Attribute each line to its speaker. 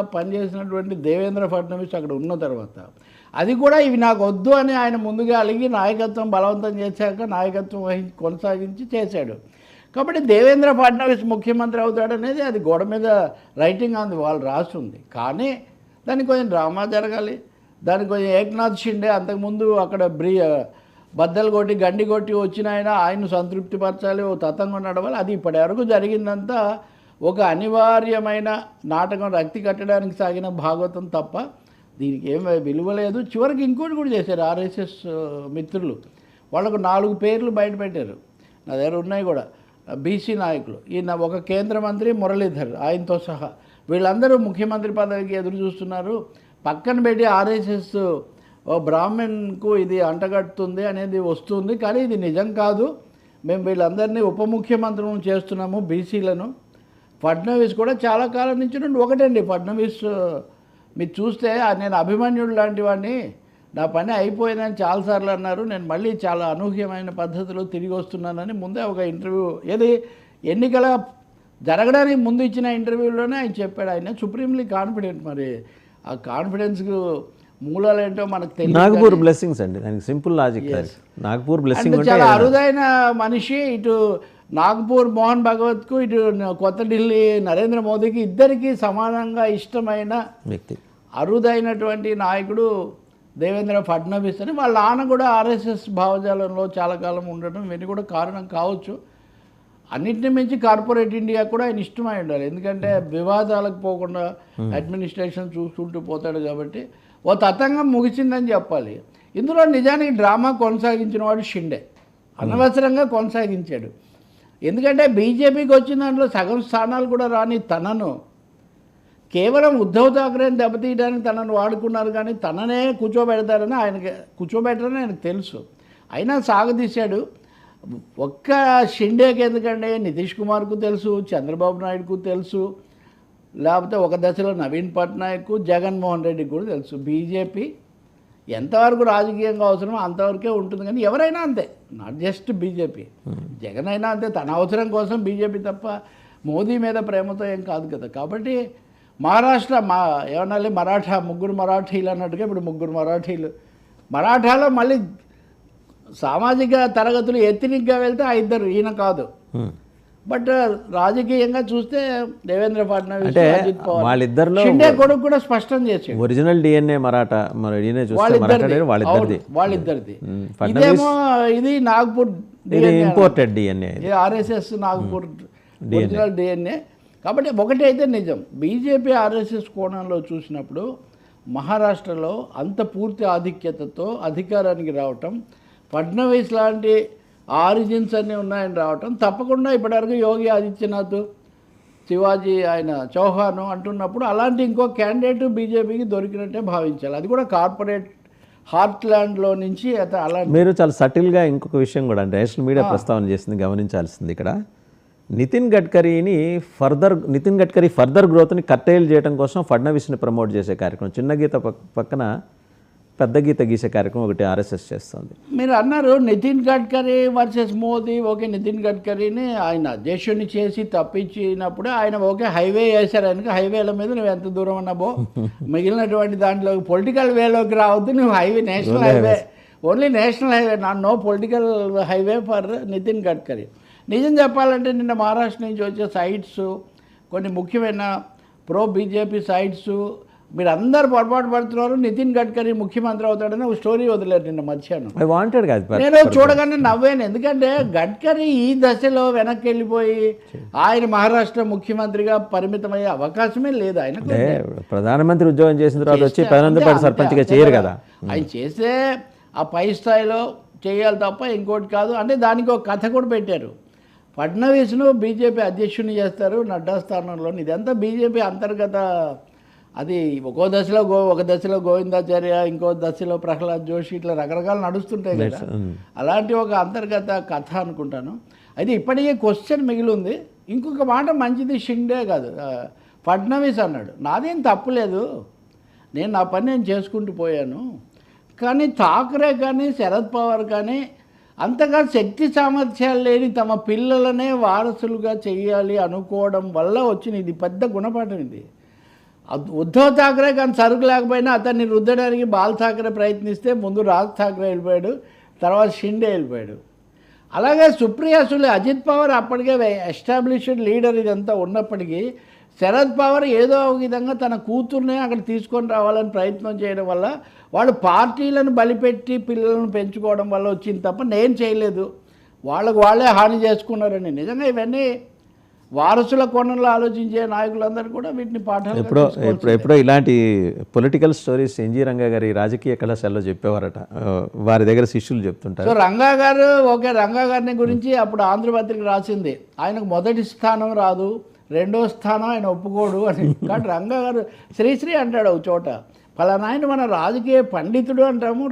Speaker 1: పనిచేసినటువంటి దేవేంద్ర ఫడ్నవీస్ అక్కడ ఉన్న తర్వాత. అది కూడా ఇవి నాకు వద్దు అని ఆయన ముందుగా అలిగి నాయకత్వం బలవంతం చేశాక నాయకత్వం వహించి కొనసాగించి చేశాడు. కాబట్టి దేవేంద్ర ఫడ్నవీస్ ముఖ్యమంత్రి అవుతాడనేది అది గోడ మీద రైటింగ్ అంది వాళ్ళు రాస్తుంది. కానీ దానికి కొంచెం డ్రామా జరగాలి. దానికి కొంచెం ఏక్నాథ్ షిండే అంతకుముందు అక్కడ బ్రీ బద్దలు కొట్టి గండి కొట్టి వచ్చిన ఆయన ఆయన సంతృప్తిపరచాలి ఓ తతంగా నడవాలి. అది ఇప్పటి వరకు జరిగిందంతా ఒక అనివార్యమైన నాటకం రక్తి కట్టడానికి సాగిన భాగవతం తప్ప దీనికి ఏం విలువ లేదు. చివరికి ఇంకోటి కూడా చేశారు ఆర్ఎస్ఎస్ మిత్రులు. వాళ్ళకు నాలుగు పేర్లు బయట పెట్టారు. నా దగ్గర ఉన్నాయి కూడా. బీసీ నాయకులు. ఈయన ఒక కేంద్ర మంత్రి మురళీధర్ ఆయనతో సహా. వీళ్ళందరూ ముఖ్యమంత్రి పదవికి ఎదురు చూస్తున్నారు. పక్కన పెట్టి ఆర్ఎస్ఎస్ ఓ బ్రాహ్మణ్కు ఇది అంటగడుతుంది అనేది వస్తుంది. కానీ ఇది నిజం కాదు. మేము వీళ్ళందరినీ ఉప ముఖ్యమంత్రులను చేస్తున్నాము బీసీలను. ఫడ్నవీస్ కూడా చాలా కాలం నుంచి నుండి ఒకటండి ఫడ్నవీస్. మీరు చూస్తే నేను అభిమన్యుడు లాంటి వాడిని నా పని అయిపోయిందని చాలాసార్లు అన్నారు. నేను మళ్ళీ చాలా అనూహ్యమైన పద్ధతిలో తిరిగి వస్తున్నానని ముందే ఒక ఇంటర్వ్యూ ఏది ఎన్నికల జరగడానికి ముందు ఇచ్చిన ఇంటర్వ్యూలోనే ఆయన చెప్పాడు. ఆయన సుప్రీంలీ కాన్ఫిడెంట్ మరి. ఆ కాన్ఫిడెన్స్కు మూలాలు ఏంటో మనకు తెలియదు
Speaker 2: నాగపూర్ బ్లెస్సింగ్స్ అండి. దానికి సింపుల్ లాజిక్ నాగపూర్ బ్లెస్సింగ్
Speaker 1: చాలా అరుదైన మనిషి ఇటు నాగ్పూర్ మోహన్ భగవత్కు ఇటు కొత్త ఢిల్లీ నరేంద్ర మోదీకి ఇద్దరికి సమానంగా ఇష్టమైన
Speaker 2: వ్యక్తి.
Speaker 1: అరుదైనటువంటి నాయకుడు దేవేంద్ర ఫడ్నవీస్ అని వాళ్ళ నాన్న కూడా ఆర్ఎస్ఎస్ భావజాలంలో చాలా కాలం ఉండటం ఇవన్నీ కూడా కారణం కావచ్చు. అన్నింటిని మించి కార్పొరేట్ ఇండియా కూడా ఆయన ఇష్టమై ఉండాలి. ఎందుకంటే వివాదాలకు పోకుండా అడ్మినిస్ట్రేషన్ చూసుకుంటూ పోతాడు కాబట్టి ఓ తతంగం ముగిసిందని చెప్పాలి. ఇందులో నిజానికి డ్రామా కొనసాగించిన వాడు షిండే. అనవసరంగా కొనసాగించాడు. ఎందుకంటే బీజేపీకి వచ్చిన దాంట్లో సగం స్థానాలు కూడా రాని తనను. కేవలం ఉద్ధవ్ ఠాక్రేని దెబ్బతీయడానికి తనను వాడుకున్నారు కానీ తననే కూర్చోబెడతారని ఆయనకి కూర్చోబెట్టారని ఆయనకు తెలుసు. అయినా సాగదీశాడు. ఒక్క షిండేకి ఎందుకంటే నితీష్ కుమార్కు తెలుసు చంద్రబాబు నాయుడుకు తెలుసు లేకపోతే ఒక దశలో నవీన్ పట్నాయక్ జగన్మోహన్ రెడ్డికి కూడా తెలుసు. బీజేపీ ఎంతవరకు రాజకీయంగా అవసరమో అంతవరకే ఉంటుంది కానీ ఎవరైనా అంతే. Not just BJP. జగన్ అయినా అంతే. తన అవసరం కోసం బీజేపీ తప్ప మోదీ మీద ప్రేమతో ఏం కాదు కదా. కాబట్టి మహారాష్ట్ర మా ఏమనాలి? మరాఠా ముగ్గురు మరాఠీలు అన్నట్టుగా ఇప్పుడు ముగ్గురు మరాఠీలు. మరాఠాలో మళ్ళీ సామాజిక తరగతులు ఎత్తినిగ్గా వెళ్తే ఆ ఇద్దరు ఈయన కాదు.
Speaker 2: Hmm.
Speaker 1: బట్ రాజకీయంగా చూస్తే దేవేంద్ర ఫడ్నవీస్
Speaker 2: అంటే వాళ్ళిద్దరిలో
Speaker 1: షిండే కొడుకు కూడా స్పష్టం చేసాడు
Speaker 2: ఒరిజినల్ డిఎన్ఏ మరాఠా మరి డిఎన్ఏ చూస్తే
Speaker 1: వాళ్ళిద్దరిది.
Speaker 2: వాళ్ళిద్దరిది.
Speaker 1: ఇదేమో ఇది Nagpur
Speaker 2: imported DNA
Speaker 1: RSS Nagpur original DNA కాబట్టి ఒకటి అయితే నిజం బీజేపీ ఆర్ఎస్ఎస్ కోణంలో చూసినప్పుడు మహారాష్ట్రలో అంత పూర్తి ఆధిక్యతతో అధికారానికి రావటం ఫడ్నవీస్ లాంటి ఆరిజిన్స్ అన్నీ ఉన్నాయని రావటం. తప్పకుండా ఇప్పటివరకు యోగి ఆదిత్యనాథ్ శివాజీ ఆయన చౌహాన్ అంటున్నప్పుడు అలాంటి ఇంకో క్యాండిడేట్ బీజేపీకి దొరికినట్టే భావించాలి. అది కూడా కార్పొరేట్ హార్ట్లాండ్లో నుంచి అత- అలాంటి
Speaker 2: మీరు చాలా సటిల్గా ఇంకొక విషయం కూడా అంటే నేషనల్ మీడియా ప్రస్తావన చేసింది గమనించాల్సింది ఇక్కడ. నితిన్ గడ్కరీని ఫర్దర్ నితిన్ గడ్కరీ ఫర్దర్ గ్రోత్ని కట్టేలు చేయడం కోసం ఫడ్నవీస్ని ప్రమోట్ చేసే కార్యక్రమం. చిన్న గీత పక్- పక్కన పెద్ద గీత గీసే కార్యక్రమం ఒకటి ఆర్ఎస్ఎస్ చేస్తుంది.
Speaker 1: మీరు అన్నారు నితిన్ గడ్కరీ వర్సెస్ మోదీ ఓకే నితిన్ గడ్కరీని ఆయన అధ్యక్షుడిని చేసి తప్పించినప్పుడు ఆయన ఓకే హైవే వేశారు. ఆయనకి హైవేల మీద నువ్వు ఎంత దూరం అన్నాబో మిగిలినటువంటి దాంట్లో పొలిటికల్ వేలోకి రావద్దు. నువ్వు highway national highway. Only national highway. నా no political highway for Nitin Gadkari. నిజం చెప్పాలంటే నిన్న మహారాష్ట్ర నుంచి వచ్చే సైట్స్ కొన్ని ముఖ్యమైన ప్రో బీజేపీ సైట్స్ మీరు అందరు పొరపాటు పడుతున్నారు. నితిన్ గడ్కరీ ముఖ్యమంత్రి అవుతాడని ఒక స్టోరీ వదిలేరు నిన్న మధ్యాహ్నం.
Speaker 2: వాంటెడ్ కాదు
Speaker 1: నేను చూడగానే నవ్వాను. ఎందుకంటే గడ్కరీ ఈ దశలో వెనక్కి వెళ్ళిపోయి ఆయన మహారాష్ట్ర ముఖ్యమంత్రిగా పరిమితమయ్యే అవకాశమే లేదు ఆయనకు.
Speaker 2: అంటే ప్రధానమంత్రి ఉద్యోగం చేసిన తర్వాత వచ్చి పదనందపాటి సర్పంచ్గా చేయరు కదా.
Speaker 1: ఆయన చేస్తే ఆ పై స్థాయిలో చేయాలి తప్ప ఇంకోటి కాదు. అంటే దానికి ఒక కథ కూడా పెట్టారు. ఫడ్నవీస్ను బీజేపీ అధ్యక్షుని చేస్తారు నడ్డా స్థానంలో ఇదంతా బీజేపీ అంతర్గత అది ఒక్కో దశలో గో ఒక దశలో గోవిందాచార్య ఇంకో దశలో ప్రహ్లాద్ జోషి ఇట్లా రకరకాలు నడుస్తుంటాయి కదా. అలాంటి ఒక అంతర్గత కథ అనుకుంటాను. అయితే ఇప్పటికే క్వశ్చన్ మిగిలి ఉంది ఇంకొక మాట మంచిది షిండే కాదు. ఫడ్నవీస్ అన్నాడు. నాదేం తప్పులేదు నేను నా పని నేను చేసుకుంటూ పోయాను. కానీ ఠాకరే కానీ శరద్ పవార్ కానీ అంతగా శక్తి సామర్థ్యాలు లేని తమ పిల్లలనే వారసులుగా చేయాలి అనుకోవడం వల్ల వచ్చిన ఇది పెద్ద గుణపాఠం ఇది. ఉద్ధవ్ ఠాక్రే కానీ సరుకు లేకపోయినా అతన్ని రుద్దడానికి బాల్ ఠాక్రే ప్రయత్నిస్తే ముందు రాజ్ ఠాక్రే వెళ్ళిపోయాడు తర్వాత షిండే వెళ్ళిపోయాడు. అలాగే సుప్రియా సులే అజిత్ పవర్ అప్పటికే ఎస్టాబ్లిష్డ్ లీడర్ ఇదంతా ఉన్నప్పటికీ శరద్ పవర్ ఏదో ఒక విధంగా తన కూతుర్నే అక్కడ తీసుకొని రావాలని ప్రయత్నం చేయడం వల్ల వాళ్ళు పార్టీలను బలిపెట్టి పిల్లలను పెంచుకోవడం వల్ల వచ్చింది తప్ప నేను చేయలేదు. వాళ్ళకు వాళ్ళే హాని చేసుకున్నారని. నిజంగా ఇవన్నీ వారసుల కోణంలో ఆలోచించే నాయకులందరూ కూడా వీటిని పాఠాలు
Speaker 2: ఎప్పుడో ఎప్పుడో ఎప్పుడో ఇలాంటి పొలిటికల్ స్టోరీస్ ఎన్జీ రంగా గారి రాజకీయ కళాశాలలో చెప్పేవారట. వారి దగ్గర శిష్యులు చెప్తుంటారు.
Speaker 1: సో రంగా గారు ఓకే రంగా గారిని గురించి అప్పుడు ఆంధ్రపత్రిక రాసింది. ఆయనకు మొదటి స్థానం రాదు రెండో స్థానం ఆయన ఒప్పుకోడు అని. కానీ రంగా గారు శ్రీశ్రీ అంటాడు ఒక చోట ఫలానా ఆయన మన రాజకీయ పండితుడు అంటాము